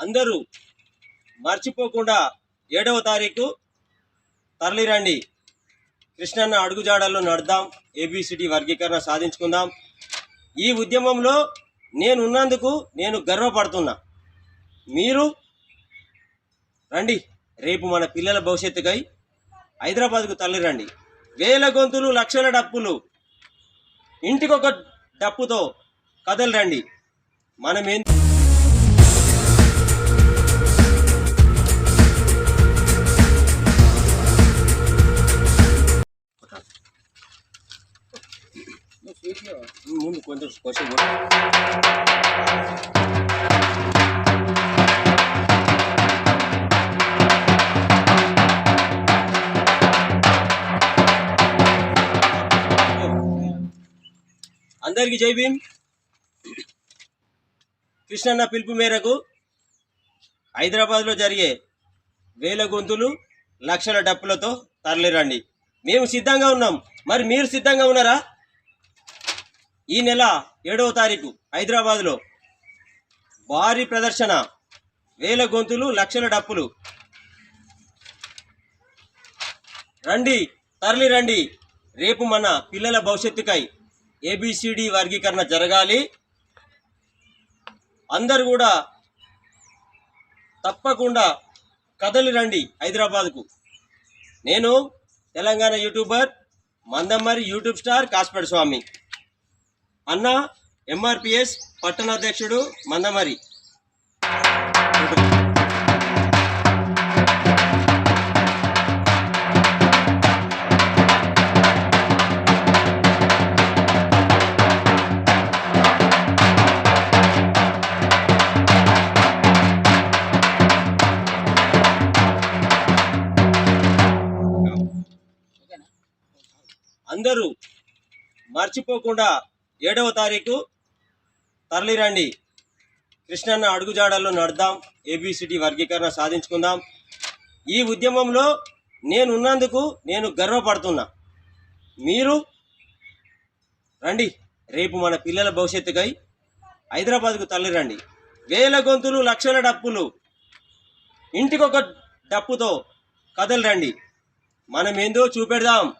అందరూ మర్చిపోకుండా ఏడవ తారీఖు తరలిరండి కృష్ణన్న అడుగుజాడల్లో నడదాం ఏబిసిడి వర్గీకరణ సాధించుకుందాం. ఈ ఉద్యమంలో నేను ఉన్నందుకు నేను గర్వపడుతున్నా. మీరు రండి. రేపు మన పిల్లల భవిష్యత్తుకై హైదరాబాద్కు తరలిరండి వేల గొంతులు లక్షల డప్పులు. ఇంటికొక డప్పుతో కదలరండి. మనం ముందు కొంచెం క్వశ్చన్ అందరికీ జై భీమ్. కృష్ణన్న పిలుపు మేరకు హైదరాబాద్లో జరిగే వేల గొంతులు లక్షల డప్పులతో తరలిరండి. మేము సిద్ధంగా ఉన్నాం. మరి మీరు సిద్ధంగా ఉన్నారా? ఈ నెల ఏడవ తారీఖు హైదరాబాద్లో భారీ ప్రదర్శన. వేల గొంతులు లక్షల డప్పులు. రండి తరలి రండి. రేపు మన పిల్లల భవిష్యత్తుకై ఏబిసిడి వర్గీకరణ జరగాలి. అందరు కూడా తప్పకుండా కదలి రండి హైదరాబాద్కు. నేను Telangana YouTuber Mandamarri YouTube star Kaspeta Swamy. అన్న ఎంఆర్పిఎస్ పట్టణాధ్యక్షుడు మందమరి. అందరూ మర్చిపోకుండా ఏడవ తారీఖు తరలిరండి కృష్ణన్న అడుగుజాడల్లో నడదాం ఏబిసిడి వర్గీకరణ సాధించుకుందాం. ఈ ఉద్యమంలో నేను ఉన్నందుకు నేను గర్వపడుతున్నా. మీరు రండి. రేపు మన పిల్లల భవిష్యత్తుకై హైదరాబాద్కు తరలిరండి వేల గొంతులు లక్షల డప్పులు. ఇంటికొక డప్పుతో కదలరండి. మనం ఏందో చూపెడదాం.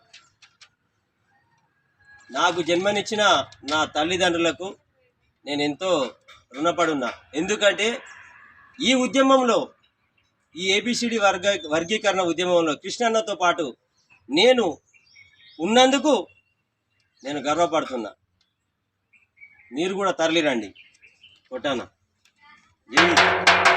నాకు జన్మనిచ్చిన నా తల్లిదండ్రులకు నేను ఎంతో రుణపడున్నా. ఎందుకంటే ఈ ఉద్యమంలో ఈ ఏబిసిడి వర్గ వర్గీకరణ ఉద్యమంలో కృష్ణన్నతో పాటు నేను ఉన్నందుకు నేను గర్వపడుతున్నా. మీరు కూడా తరలిరండి. కొట్టానా? జై